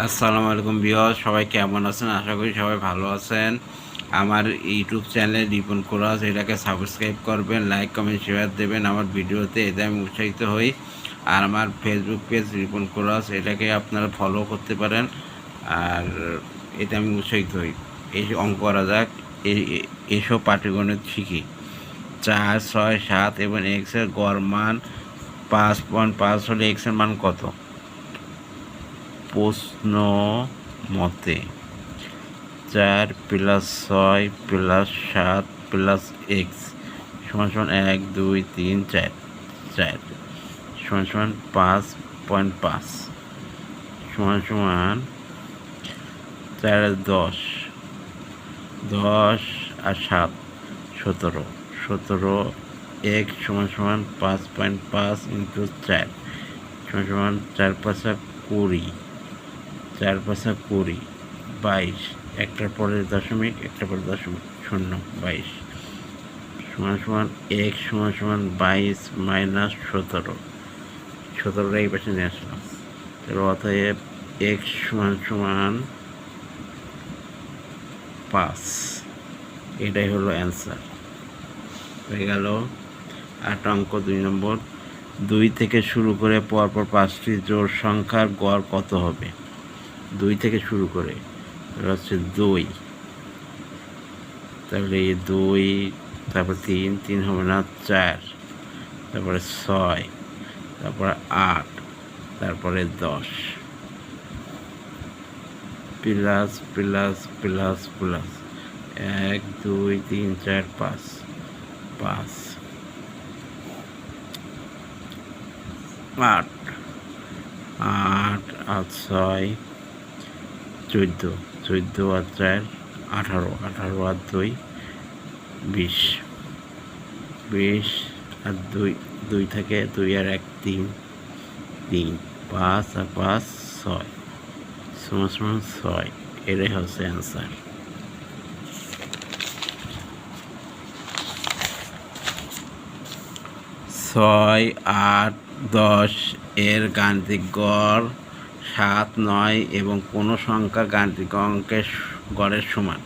আসসালামু আলাইকুম বিয়স সবাই কেমন আছেন? আশা করি সবাই ভালো আছেন। আমার ইউটিউব চ্যানেল রিপন কোরাস, এটাকে সাবস্ক্রাইব করবেন, লাইক, কমেন্ট, শেয়ার দেবেন আমার ভিডিওতে, এতে আমি উৎসাহিত হই। আর আমার ফেসবুক পেজ রিপন কোরাস, এটাকে আপনারা ফলো করতে পারেন, আর এতে আমি উৎসাহিত হই। এই অঙ্ক করা যাক এসব পাটিগণিত শিখি। চার, ছয়, সাত এবং এক্সের গড় মান পাঁচ পয়েন্ট পাঁচ হলে এক্সের মান কত? প্রশ্ন মতে চার প্লাস ছয় প্লাস সাত প্লাস এক্স সমান সমান এক, দুই, তিন, চার। চার। সমান সমান পাঁচ পয়েন্ট পাঁচ। সমান সমান চার দশ। দশ আর সাত, সতেরো। সতেরো, এক সমান সমান পাঁচ পয়েন্ট পাঁচ ইন্টু চার। সমান সমান চার পাঁচা কুড়ি। চার পাঁচা কুড়ি, বাইশ, একটার পরে দশমিক, একটার পরে দশমিক, শূন্য, বাইশ। সমান সমান এক, সমান সমান বাইশ মাইনাস সতেরো। সতেরোটা এই পাশে নিয়ে আসলাম। তাহলে অতএব এক সমান সমান পাঁচ। এটাই হলো অ্যান্সার। হয়ে গেল আট অঙ্ক দুই নম্বর। দুই থেকে শুরু করে পরপর পাঁচটি জোড় সংখ্যার গড় কত হবে? দুই থেকে শুরু করে হচ্ছে দুই। তারপরে এই দুই, তারপর তিন তিন হবে না, চার। তারপরে ছয়, তারপরে আট, তারপরে দশ। প্লাস প্লাস প্লাস প্লাস এক, দুই, তিন, চার, পাঁচ। পাঁচ। আট। আট আট, ছয়। চোদ্দ চোদ্দ আর চার আঠারো আঠারো আর দুই বিশ। বিশ আর দুই দুই থেকে দুই আর এক, তিন তিন, পাঁচ আর পাঁচ, ছয়। সমান সমান ছয়, এটাই হচ্ছে অ্যান্সার ছয়, আট, দশ, এর গাণিতিক গড় সাত, নয় এবং কোনো সংখ্যা গাণিতিক অঙ্কের গড়ের সমান।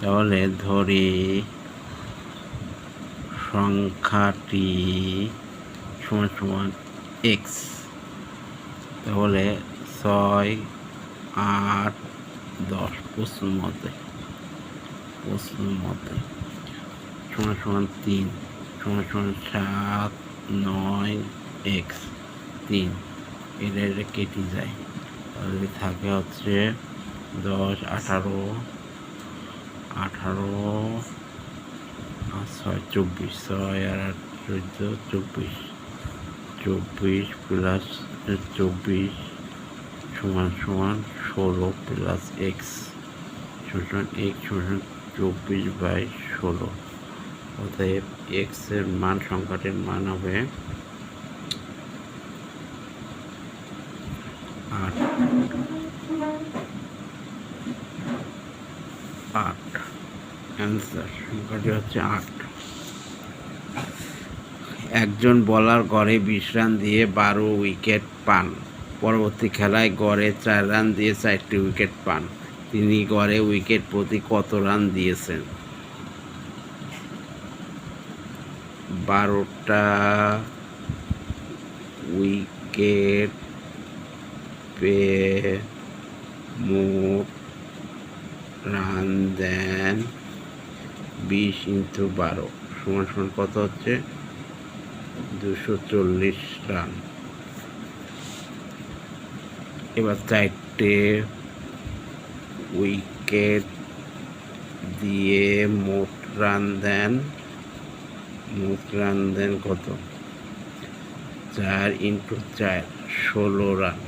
তাহলে ধরি সংখ্যাটি সমান সমান এক্স তাহলে ছয়, আট, দশ, প্রশ্ন মতে প্রশ্ন মতে। সমান সমান তিন, সমান সমান সাত, নয় এক্স তিন। এটা এটা কেটে যায়। তাহলে থাকে হচ্ছে দশ, আঠারো আঠারো ছয়, চব্বিশ, ছয় আর আট, চোদ্দ, চব্বিশ। চব্বিশ প্লাস চব্বিশ সমান সমান ষোলো প্লাস এক্স সমান এক্স সমান চব্বিশ বাই ষোলো। অতএব এক্সের মান সংখ্যাটির মান হবে আট। অ্যান্সার সংখ্যাটি হচ্ছে আট। একজন বলার গড়ে বিশ রান দিয়ে বারো উইকেট পান। পরবর্তী খেলায় গড়ে চার রান দিয়ে চারটি উইকেট পান। তিনি গড়ে উইকেট প্রতি কত রান দিয়েছেন? বারোটা উইকেট পেয়ে মোট রান দেন বিশ ইন্টু বারো সমান সমান কত হচ্ছে দুশো চল্লিশ রান এবার চারটে উইকেট দিয়ে মোট রান দেন মোট রান দেন কত চার ইন্টু চার ষোলো রান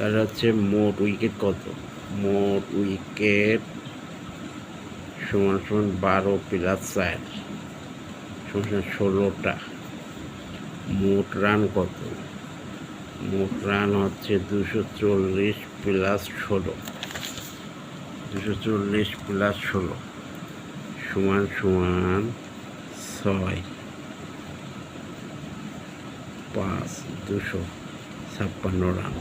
তাহলে হচ্ছে মোট উইকেট কত? মোট উইকেট সমান সমান বারো প্লাস চার সমান ষোলোটা। মোট রান কত? মোট রান হচ্ছে দুশো চল্লিশ প্লাস ষোলো। দুশো চল্লিশ প্লাস ষোলো, সমান সমান ছয়। পাঁচ, দুশো ছাপ্পান্ন রান।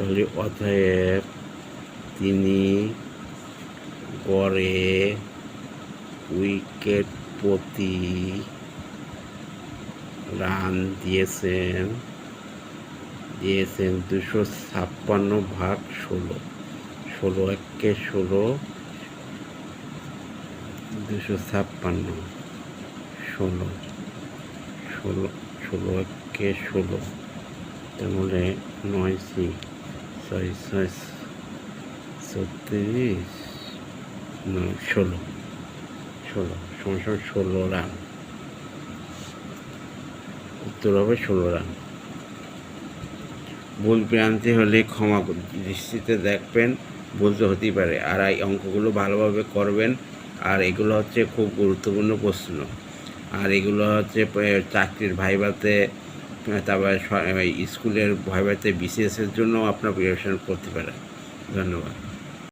তাহলে অতএব তিনি গড়ে উইকেট প্রতি রান দিয়েছেন দিয়েছেন দুশো ছাপ্পান্ন ভাগ ষোলো। ষোলো একে ষোলো, দুশো ছাপ্পান্ন, ষোলো। ষোলো ষোলো একে ষোলো তাহলে নয় সি। ছয় ছয়, ছত্রিশ ষোলো ষোলো সমস্যা ষোলো রান। উত্তর হবে ষোলো রান। ভুল প্রান্তি হলে ক্ষমা দৃষ্টিতে দেখবেন বলতে হতেই পারে। আর এই অঙ্কগুলো ভালোভাবে করবেন, আর এগুলো হচ্ছে খুব গুরুত্বপূর্ণ প্রশ্ন। আর এগুলো হচ্ছে চাকরির ভাইভাতে তারপরে স্কুলের ভাইভাতে বিসিএসের জন্য আপনার প্রিপারেশন করতে পারেন। ধন্যবাদ।